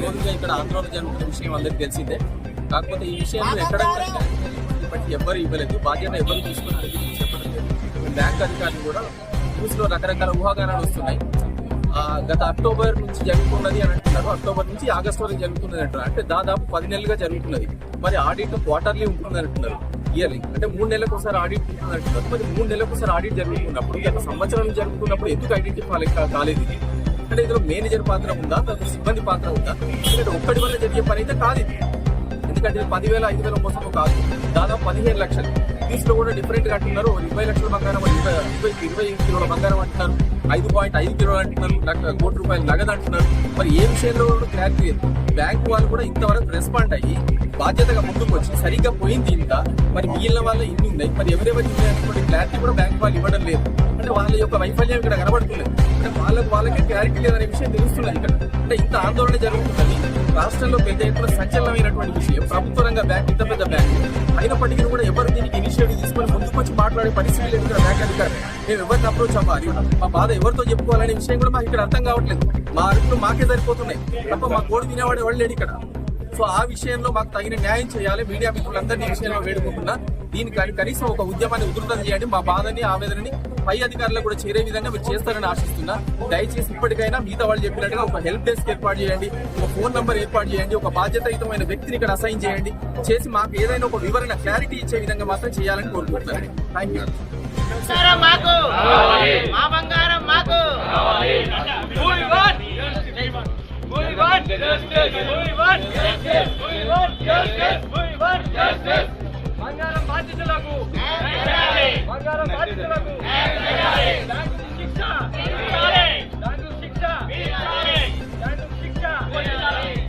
రోజుగా ఇక్కడ ఆందోళన జరుగుతున్న విషయం అందరికీ తెలిసిందే కాకపోతే ఈ విషయంలో ఎక్కడ కూడా ఇప్పటికీ ఎవ్వరు ఇవ్వలేదు బాధ్యత ఎవరు తీసుకున్నారు చెప్పడం లేదు బ్యాంక్ అధికారులు కూడా న్యూస్లో రకరకాల ఊహాగానాలు వస్తున్నాయి గత అక్టోబర్ నుంచి జరుగుతున్నది అని అంటున్నారు అక్టోబర్ నుంచి ఆగస్ట్ వరకు జరుగుతున్నది అంటున్నారు అంటే దాదాపు పది నెలలుగా జరుగుతున్నది మరి ఆడిట్ క్వార్టర్లీ ఉంటుంది అంటున్నారు ఇయర్లీ అంటే మూడు నెలలకు ఒకసారి ఆడిట్ ఉంటుంది అంటున్నారు మరి మూడు నెలలకు ఒకసారి ఆడిట్ జరుగుతున్నప్పుడు గత సంవత్సరం జరుగుతున్నప్పుడు ఎందుకు ఐడెంటిఫై కాలేదు ఇది అంటే ఇందులో మేనేజర్ పాత్ర ఉందా? లేకపోతే సిబ్బంది పాత్ర ఉందా? ఎందుకంటే ఒక్కటి వల్ల జరిగే పని అయితే కాదు ఇది. ఎందుకంటే ఇది పదివేల ఐదు వేల మోసము కాదు. దాదాపు పదిహేను లక్షలు. దీంట్లో కూడా డిఫరెంట్గా అంటున్నారు. ఇరవై లక్షల బంగారం ఇరవై ఇరవై ఇరవై కిలోల బంగారం అంటున్నారు. ఐదు పాయింట్ ఐదు కిలోలు అంటున్నారు. కోటి రూపాయలు నగదు అంటున్నారు. మరి ఏ విషయంలో క్లారిటీ లేదు బ్యాంక్ వాళ్ళు కూడా ఇంతవరకు రెస్పాండ్ అయ్యి బాధ్యతగా ముందుకు వచ్చి సరిగ్గా పోయింది ఇంత. మరి మిగిలిన వాళ్ళ ఇన్ని ఉన్నాయి. మరి ఎవరెవరు క్లారిటీ కూడా బ్యాంక్ వాళ్ళు ఇవ్వడం లేదు. అంటే వాళ్ళ యొక్క వైఫల్యం ఇక్కడ కనబడుతుంది. అంటే వాళ్ళకి వాళ్ళకే క్లారిటీ లేదనే విషయం తెలుస్తున్నది ఇక్కడ. అంటే ఇంత ఆందోళన జరుగుతున్నది. రాష్ట్రంలో పెద్ద ఎత్తున సంచలనమైనటువంటి విషయం. ప్రభుత్వ రంగ బ్యాంక్ ఇంత పెద్ద బ్యాంక్ అయినప్పటికీ కూడా ఎవరు దీనికి ఇనిషియేటివ్ తీసుకొని ముందుకు వచ్చి మాట్లాడే పరిస్థితి లేదు ఇక్కడ బ్యాంక్ అధికారి. మేము ఎవరిని అప్రోచ్ అవ్వాలి? మా బాధ ఎవరితో చెప్పుకోవాలనే విషయం కూడా మాకు ఇక్కడ అర్థం కావట్లేదు. మా అరుపులు మాకే సరిపోతున్నాయి. తప్ప మా కోడి తినేవాడు ఎవరు లేడు ఇక్కడ. సో ఆ విషయంలో మాకు తగిన న్యాయం చేయాలి. మీడియా మిత్రులందరినీ ఈ విషయంలో వేడుకుంటున్నా. దీనికి కనీసం ఒక ఉద్యమాన్ని ఉధృతం చేయండి. మా బాధని ఆవేదనని పై అధికారులు కూడా చేరే విధంగా మీరు చేస్తారని ఆశిస్తున్నా. దయచేసి ఇప్పటికైనా మిగతా వాళ్ళు చెప్పినట్టుగా ఒక హెల్ప్ డెస్క్ ఏర్పాటు చేయండి. ఒక ఫోన్ నంబర్ ఏర్పాటు చేయండి. ఒక బాధ్యతాయుతమైన వ్యక్తిని ఇక్కడ అసైన్ చేయండి. చేసి మాకు ఏదైనా ఒక వివరణ క్లారిటీ ఇచ్చే విధంగా మాత్రం చేయాలని కోరుకుంటున్నాను. Thank you Want justice. We want justice. We want justice. We want justice.